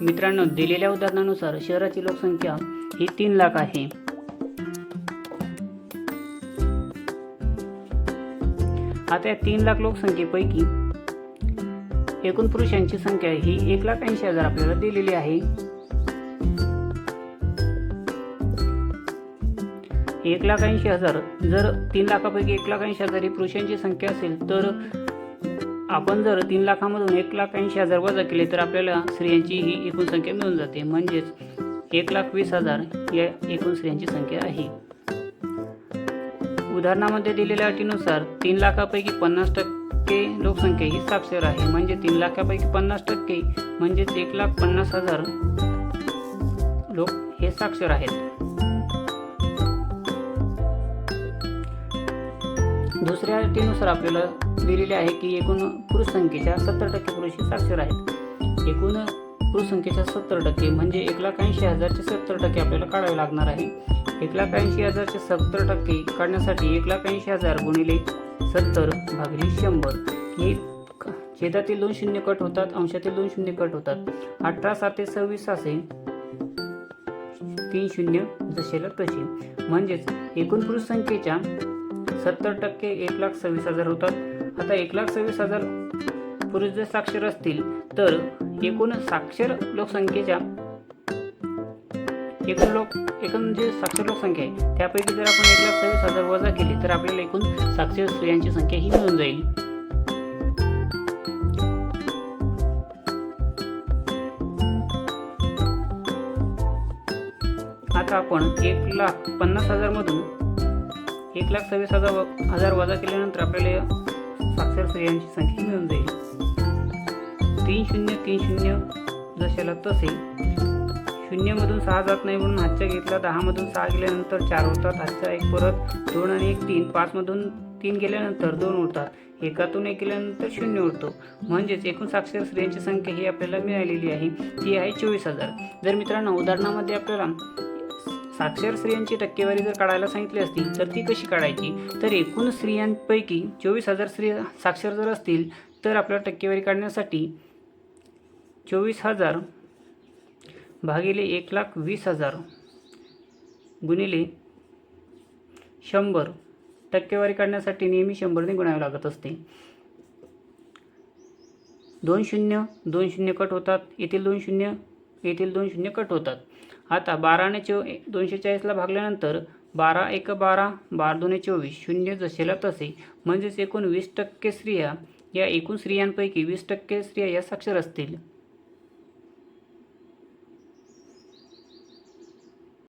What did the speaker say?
मित्रांनो दिलेल्या उदाहरणानुसार शहराची लोकसंख्या ही तीन लाख आहे. आता या तीन लाख लोकसंख्येपैकी एकूण पुरुषांची संख्या ही एक लाख ऐंशी हजार आपल्याला दिलेली आहे. एक लाख ऐंशी हजार जर तीन लाखापैकी एक लाख ऐंशी हजार ही पुरुषांची संख्या असेल तर आपण जर तीन लाखामधून एक लाख ऐंशी हजार वजा केले तर आपल्याला स्त्रियांची ही एकूण संख्या मिळून जाते. म्हणजेच एक लाख वीस हजार या एकूण स्त्रियांची संख्या आहे. उदाहरणामध्ये दिलेल्या अटीनुसार तीन लाखापैकी पन्नास टक्के लोकसंख्या ही साक्षर आहे. म्हणजे तीन लाखापैकी पन्नास टक्के म्हणजेच एक लाख पन्नास हजार लोक हे साक्षर आहेत. दुसऱ्या अटीनुसार आपल्याला दिलेले आहे की एकूण पुरुष संख्येच्या सत्तर टक्के पुरुष हे साक्षर आहेत. एकूण पुरुष संख्येच्या सत्तर टक्के म्हणजे एक लाख ऐंशी हजारचे सत्तर टक्के आपल्याला काढावे लागणार आहे. एक लाख ऐंशी हजारचे सत्तर टक्के काढण्यासाठी एक लाख ऐंशी हजार गुणिले सत्तर भागिले शंभर. हे छेदातील दोन शून्य कट होतात अंशातील दोन शून्य कट होतात. अठरा साते सव्वीस असे तीन शून्य जसेला तसे म्हणजेच एकूण पुरुष संख्येच्या सत्तर टक्के एक लाख सव्वीस हजार होतात. आता एक लाख सव्वीस हजार पुरुष जर साक्षर असतील तर एकूण साक्षर लोकसंख्येच्या एकूण लोक एकूण जे साक्षर लोकसंख्या आहे त्यापैकी जर आपण एक लाख सव्वीस हजार वजा केली तर आपल्याला एकूण साक्षर स्त्रियांची संख्या ही मिळून जाईल. आता आपण एक लाख पन्नास हजार मधून एक लाख सव्वीस हजार हजार वजा केल्यानंतर आपल्याला साक्षर स्त्रियांची संख्या मिळून जाईल. तीन शून्य तीन शून्य जशाला तसे. शून्यमधून सहा जात नाही म्हणून हातच्या घेतला दहामधून सहा गेल्यानंतर चार होतात हातच्या एक परत दोन आणि एक तीन. पाचमधून तीन गेल्यानंतर दोन उरतात. एकातून एक गेल्यानंतर शून्य उरतो. म्हणजेच एकूण साक्षर स्त्रियांची संख्या ही आपल्याला मिळालेली आहे. ती आहे चोवीस हजार. जर मित्रांनो उदाहरणामध्ये आपल्याला साक्षर स्त्रियांची टक्केवारी जर काढायला सांगितली असती तर ती कशी काढायची? तर एकूण स्त्रियांपैकी चोवीस हजार स्त्रिया साक्षर जर असतील तर आपल्याला टक्केवारी काढण्यासाठी चोवीस हजार भागिले एक लाख वीस हजार गुणिले शंभर. टक्केवारी काढण्यासाठी नेहमी शंभरने गुणावे लागत असते. दोन शून्य दोन शून्य कट होतात येथील दोन शून्य येथील दोन शून्य कट होतात. आता बाराने चो दोनशे चाळीसला भागल्यानंतर बारा एक बारा बारा दोन चोवीस शून्य जसेला तसे म्हणजेच एकूण वीस टक्के स्त्रिया या एकूण स्त्रियांपैकी वीस टक्के स्त्रिया या साक्षर असतील.